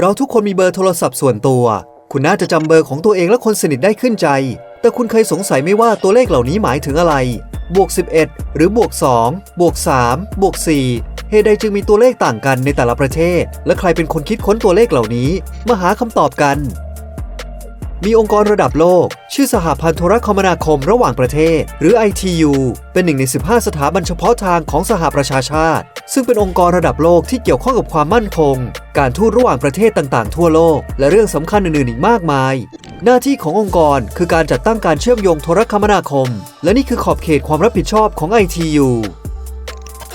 เราทุกคนมีเบอร์โทรศัพท์ส่วนตัว คุณน่าจะจำเบอร์ของตัวเองและคนสนิทได้ขึ้นใจ แต่คุณเคยสงสัยไหมว่าตัวเลขเหล่านี้หมายถึงอะไร บวก 11 หรือบวก 2 บวก 3 บวก 4 เหตุใดจึงมีตัวเลขต่างกันในแต่ละประเทศ และใครเป็นคนคิดค้นตัวเลขเหล่านี้ มาหาคำตอบกัน มีองค์กรระดับโลก ชื่อสหพันธ์โทรคมนาคมระหว่างประเทศ หรือ ITU เป็นหนึ่งใน 15 สถาบันเฉพาะทางของสหประชาชาติ ซึ่งเป็นองค์กรระดับโลกที่เกี่ยวข้องกับความมั่นคง การทูตระหว่างประเทศต่างๆ ทั่วโลก และเรื่องสำคัญอื่นๆอีกมากมาย หน้าที่ขององค์กรคือการจัดตั้งการเชื่อมโยงโทรคมนาคม และนี่คือขอบเขตความรับผิดชอบของ ITU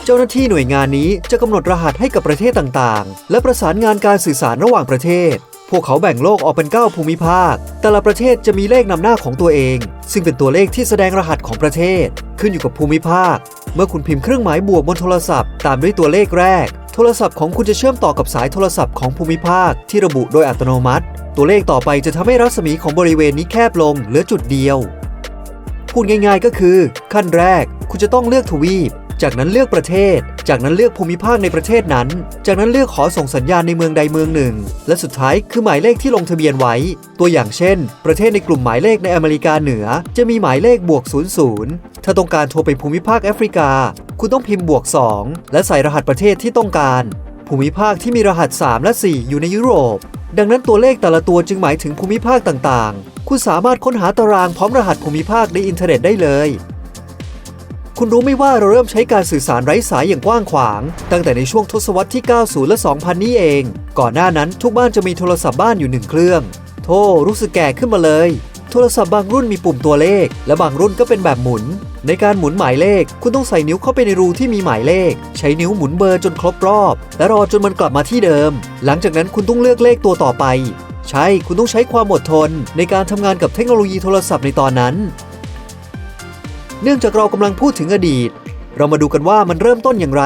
เจ้าหน้าที่หน่วยงานนี้จะกำหนดรหัสให้กับประเทศต่างๆ และประสานงานการสื่อสารระหว่างประเทศ พวกเขาแบ่งโลกออกเป็น 9 ภูมิภาค แต่ละประเทศจะมีเลขนำหน้าของตัวเอง ซึ่งเป็นตัวเลขที่แสดงรหัสของประเทศ ขึ้นอยู่กับภูมิภาค เมื่อคุณพิมพ์เครื่องหมายบวกบนโทรศัพท์ตามด้วยตัวเลขแรก โทรศัพท์ของคุณจะเชื่อมต่อกับสายโทรศัพท์ของภูมิภาคที่ระบุโดยอัตโนมัติ ตัวเลขต่อไปจะทำให้รัศมีของบริเวณนี้แคบลงเหลือจุดเดียว พูดง่ายๆก็คือ ขั้นแรก คุณจะต้องเลือกทวีป จากนั้นเลือกประเทศ จากนั้นเลือกภูมิภาคในประเทศนั้น จากนั้นเลือกขอส่งสัญญาณในเมืองใดเมืองหนึ่ง และสุดท้ายคือหมายเลขที่ลงทะเบียนไว้ ตัวอย่างเช่น ประเทศในกลุ่มหมายเลขในอเมริกาเหนือ จะมีหมายเลขบวก 00 ถ้าต้องการโทรไปภูมิภาคแอฟริกา คุณต้องพิมพ์บวก 2 และใส่รหัสประเทศที่ต้องการ ภูมิภาคที่มีรหัส 3 และ 4 อยู่ในยุโรป ดังนั้นตัวเลขแต่ละตัวจึงหมายถึงภูมิภาคต่างๆ คุณสามารถค้นหาตารางพร้อมรหัสภูมิภาคในอินเทอร์เน็ตได้เลย คุณรู้ไหมว่าเราเริ่มใช้การสื่อสารไร้สายอย่างกว้างขวาง ตั้งแต่ในช่วงทศวรรษที่ 90 และ 2000 นี้เอง ก่อนหน้านั้นทุกบ้านจะมีโทรศัพท์บ้านอยู่หนึ่งเครื่องโธ่รู้สึกแก่ขึ้นมาเลย โทรศัพท์บางรุ่นมีปุ่มตัวเลข และบางรุ่นก็เป็นแบบหมุน ในการหมุนหมายเลข คุณต้องใส่นิ้วเข้าไปในรูที่มีหมายเลข ใช้นิ้วหมุนเบอร์จนครบรอบ และรอจนมันกลับมาที่เดิม หลังจากนั้นคุณต้องเลือกเลขตัวต่อไปใช่ คุณต้องใช้ความอดทนในการทำงานกับเทคโนโลยีโทรศัพท์ในตอนนั้น เนื่องจากเรากำลังพูดถึงอดีต เรามาดูกันว่ามันเริ่มต้นอย่างไร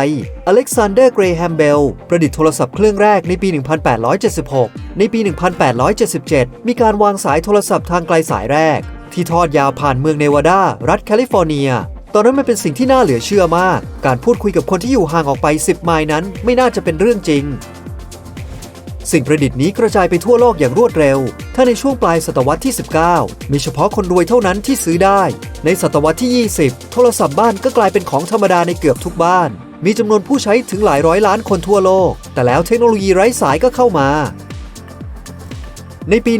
อเล็กซานเดอร์ เกรแฮมเบล ประดิษฐ์โทรศัพท์เครื่องแรกในปี 1876 ในปี 1877 มีการวางสายโทรศัพท์ทางไกลสายแรก ที่ทอดยาวผ่านเมืองเนวาดา รัฐแคลิฟอร์เนีย ตอนนั้นมันเป็นสิ่งที่น่าเหลือเชื่อมาก การพูดคุยกับคนที่อยู่ห่างออกไป 10 ไมล์นั้น ไม่น่าจะเป็นเรื่องจริงสิ่งประดิษฐ์นี้กระจายไปทั่วโลกอย่างรวดเร็ว ถ้าในช่วงปลายศตวรรษที่ 19 มีเฉพาะคนรวยเท่านั้นที่ซื้อได้ ในศตวรรษที่ 20 โทรศัพท์บ้านก็กลายเป็นของธรรมดาในเกือบทุกบ้าน มีจำนวนผู้ใช้ถึงหลายร้อยล้านคนทั่วโลก แต่แล้วเทคโนโลยีไร้สายก็เข้ามา ในปี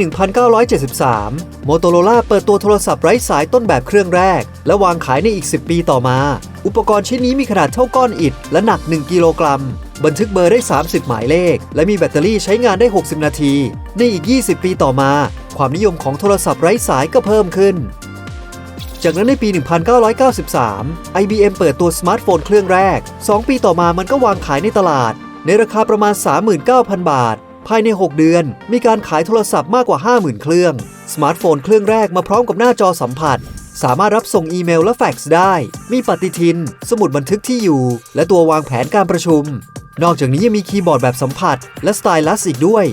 1973 Motorola เปิดตัวโทรศัพท์ไร้สายต้นแบบเครื่องแรก และวางขายในอีก 10 ปีต่อมา อุปกรณ์ชิ้นนี้มีขนาดเท่าก้อนอิฐและหนัก 1 กิโลกรัม บันทึกเบอร์ได้ 30 หมายเลข และมีแบตเตอรี่ใช้งานได้ 60 นาที ในอีก 20 ปีต่อมา ความนิยมของโทรศัพท์ไร้สายก็เพิ่มขึ้น จากนั้นในปี 1993 IBM เปิดตัวสมาร์ทโฟนเครื่องแรก 2 ปีต่อมามันก็วางขายในตลาด ในราคาประมาณ 39,000 บาท ภายใน 6 เดือน มีการขายโทรศัพท์มากกว่า 50,000 เครื่อง สมาร์ทโฟนเครื่องแรกมาพร้อมกับหน้าจอสัมผัส สามารถรับส่งอีเมลและแฟกซ์ได้ มีปฏิทิน สมุดบันทึกที่อยู่ และตัววางแผนการประชุม นอกจากนี้ยังมีคีย์บอร์ดแบบสัมผัส และสไตลัสอีกด้วย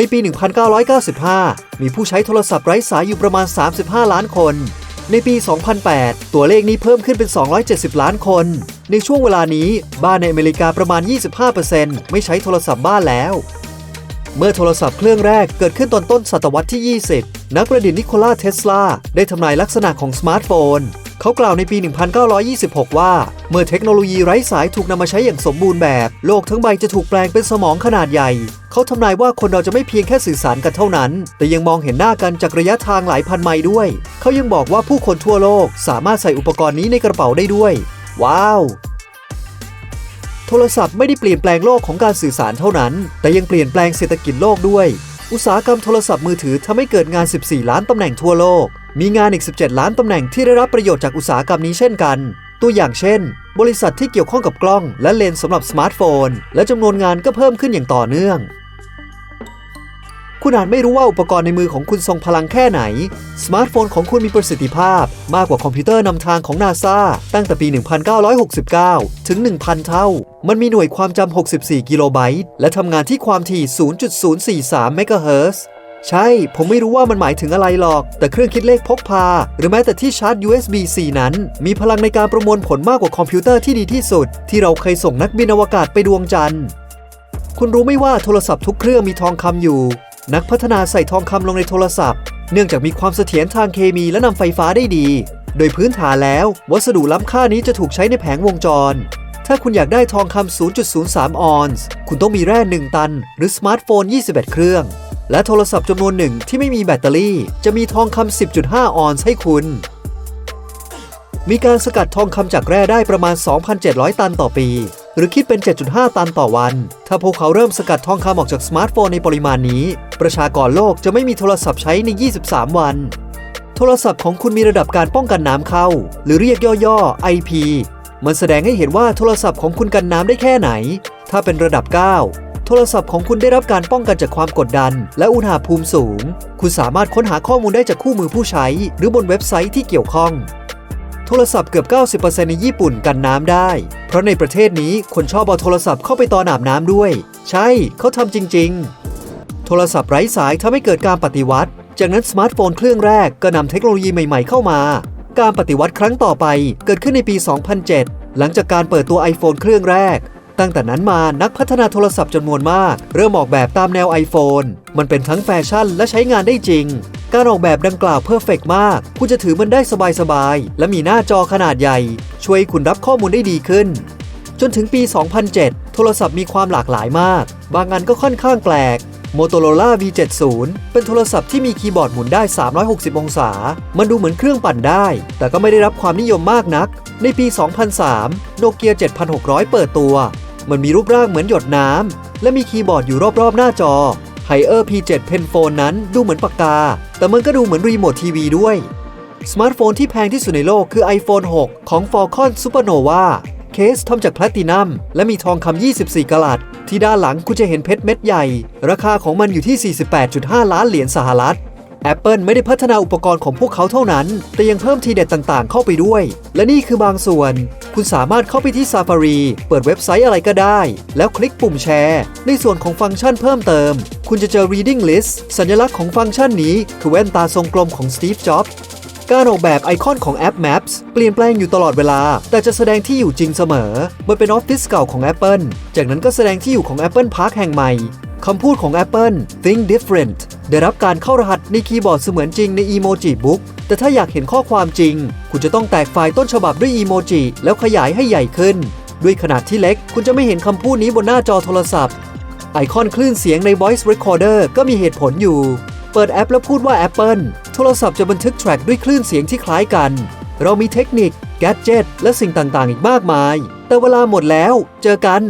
ในปี 1995 มีผู้ใช้โทรศัพท์ไร้สายอยู่ประมาณ 35 ล้านคน ในปี 2008 ตัวเลขนี้เพิ่มขึ้นเป็น 270 ล้านคน ในช่วงเวลานี้ บ้านในอเมริกาประมาณ 25%ไม่ใช้โทรศัพท์บ้านแล้ว เมื่อโทรศัพท์เครื่องแรกเกิดขึ้นตอนต้นศตวรรษที่ 20 นักประดิษฐ์นิโคลาเทสลาได้ทำนายลักษณะของสมาร์ทโฟน เขากล่าวในปี 1926 ว่า เมื่อเทคโนโลยีไร้สายถูกนำมาใช้อย่างสมบูรณ์แบบ โลกทั้งใบจะถูกแปลงเป็นสมองขนาดใหญ่ เขาทำนายว่าคนเราจะไม่เพียงแค่สื่อสารกันเท่านั้น แต่ยังมองเห็นหน้ากันจากระยะทางหลายพันไมล์ด้วย เขายังบอกว่าผู้คนทั่วโลกสามารถใส่อุปกรณ์นี้ในกระเป๋าได้ด้วย ว้าวโทรศัพท์ไม่ได้เปลี่ยนแปลงโลกของการสื่อสารเท่านั้น แต่ยังเปลี่ยนแปลงเศรษฐกิจโลกด้วย อุตสาหกรรมโทรศัพท์มือถือทำให้เกิดงาน 14 ล้านตำแหน่งทั่วโลก มีงานอีก 17 ล้านตำแหน่งที่ได้รับประโยชน์จากอุตสาหกรรมนี้เช่นกัน ตัวอย่างเช่น บริษัทที่เกี่ยวข้องกับกล้อง และเลนส์สำหรับสมาร์ทโฟน และจำนวนงานก็เพิ่มขึ้นอย่างต่อเนื่อง คุณอาจไม่รู้ว่าอุปกรณ์ในมือของคุณทรงพลังแค่ไหน สมาร์ทโฟนของคุณมีประสิทธิภาพ มากกว่าคอมพิวเตอร์นำทางของนาซาตั้งแต่ปี 1969 ถึง 1,000 เท่า มันมีหน่วยความจำ64 กิโลไบต์ และทำงานที่ความถี่ 0.043 เมกะเฮิรตซ์ ใช่ ผมไม่รู้ว่ามันหมายถึงอะไรหรอก แต่เครื่องคิดเลขพกพา หรือแม้แต่ที่ชาร์จ USB-C นั้น มีพลังในการประมวลผลมากกว่าคอมพิวเตอร์ที่ดีที่สุด ที่เราเคยส่งนักบินอวกาศไปดวงจันทร์ คุณรู้ไหม่ว่าโทรศัพท์ทุกเครื่องมีทองคำอยู่ นักพัฒนาใส่ทองคำลงในโทรศัพท์ เนื่องจากมีความเสถียรทางเคมีและนำไฟฟ้าได้ดี โดยพื้นฐานแล้ว วัสดุล้ำค่านี้จะถูกใช้ในแผงวงจรถ้าคุณอยากได้ทองคำ 0.03 ออนซ์ คุณต้องมีแร่ 1 ตัน หรือสมาร์ทโฟน 21 เครื่อง และโทรศัพท์จำนวนหนึ่งที่ไม่มีแบตเตอรี่ จะมีทองคำ 10.5 ออนซ์ให้คุณ มีการสกัดทองคำจากแร่ได้ประมาณ 2,700 ตันต่อปี หรือคิดเป็น 7.5 ตันต่อวัน ถ้าพวกเขาเริ่มสกัดทองคำออกจากสมาร์ทโฟนในปริมาณนี้ ประชากรโลกจะไม่มีโทรศัพท์ใช้ใน 23 วัน โทรศัพท์ของคุณมีระดับการป้องกันน้ำเข้า หรือเรียกย่อๆ IP มันแสดงให้เห็นว่าโทรศัพท์ของคุณกันน้ำได้แค่ไหน ถ้าเป็นระดับ 9 โทรศัพท์ของคุณได้รับการป้องกันจากความกดดัน และอุณหภูมิสูง คุณสามารถค้นหาข้อมูลได้จากคู่มือผู้ใช้ หรือบนเว็บไซต์ที่เกี่ยวข้อง โทรศัพท์เกือบ 90%ในญี่ปุ่นกันน้ำได้ เพราะในประเทศนี้คนชอบเอาโทรศัพท์เข้าไปตอนอาบน้ำด้วย ใช่ เขาทำจริง ๆ โทรศัพท์ไร้สายทำให้เกิดการปฏิวัติ จากนั้นสมาร์ทโฟนเครื่องแรกก็นำเทคโนโลยีใหม่ๆเข้ามา การปฏิวัติครั้งต่อไปเกิดขึ้นในปี 2007 หลังจากการเปิดตัว iPhone เครื่องแรก ตั้งแต่นั้นมานักพัฒนาโทรศัพท์จำนวนมาก เริ่มออกแบบตามแนว iPhone มันเป็นทั้งแฟชั่นและใช้งานได้จริง การออกแบบดังกล่าวเพอร์เฟกมาก คุณจะถือมันได้สบายๆ และมีหน้าจอขนาดใหญ่ ช่วยคุณรับข้อมูลได้ดีขึ้น จนถึงปี 2007 โทรศัพท์มีความหลากหลายมาก บางอันก็ค่อนข้างแปลก Motorola V70 เป็นโทรศัพท์ที่มีคีย์บอร์ดหมุนได้ 360 องศา มันดูเหมือนเครื่องปั่นได้ แต่ก็ไม่ได้รับความนิยมมากนัก ในปี 2003โนเกีย7600 เปิดตัว มันมีรูปร่างเหมือนหยดน้ำ และมีคีย์บอร์ดอยู่รอบๆ หน้าจอ h i เออร์ P7 Pen Phone นั้นดูเหมือนปากกา แต่มันก็ดูเหมือนรีโมททีวีด้วย สมาร์ทโฟนที่แพงที่สุดในโลกคือ iPhone 6 ของ Falcon Supernova เคสทำจากแพลตินัม และมีทองคำ 24 กะรัตที่ด้านหลังคุณจะเห็นเพชรเม็ดใหญ่ ราคาของมันอยู่ที่ 48.5 ล้านเหรียญสหรัฐ Apple ไม่ได้พัฒนาอุปกรณ์ของพวกเขาเท่านั้น แต่ยังเพิ่มทีเด็ดต่างๆ เข้าไปด้วย และนี่คือบางส่วน คุณสามารถเข้าไปที่ Safari เปิดเว็บไซต์อะไรก็ได้ แล้วคลิกปุ่มแชร์ ในส่วนของฟังก์ชันเพิ่มเติม คุณจะเจอ Reading List สัญลักษณ์ของฟังก์ชันนี้ คือแว่นตาทรงกลมของ Steve Jobs การออกแบบไอคอนของแอป Maps เปลี่ยนแปลงอยู่ตลอดเวลา แต่จะแสดงที่อยู่จริงเสมอ มันเป็นออฟฟิศเก่าของ Apple จากนั้นก็แสดงที่อยู่ของ Apple Park แห่งใหม่คำพูดของ Apple Think Different ได้รับการเข้ารหัสในคีย์บอร์ดเสมือนจริงใน Emoji Book แต่ถ้าอยากเห็นข้อความจริง คุณจะต้องแตกไฟล์ต้นฉบับด้วย Emoji แล้วขยายให้ใหญ่ขึ้น ด้วยขนาดที่เล็ก คุณจะไม่เห็นคำพูดนี้บนหน้าจอโทรศัพท์ ไอคอนคลื่นเสียงใน Voice Recorder ก็มีเหตุผลอยู่ เปิดแอปแล้วพูดว่า Apple โทรศัพท์จะบันทึกแทร็กด้วยคลื่นเสียงที่คล้ายกัน เรามีเทคนิค แกดเจิตและสิ่งต่างๆ อีกมากมาย แต่เวลาหมดแล้ว เจอกัน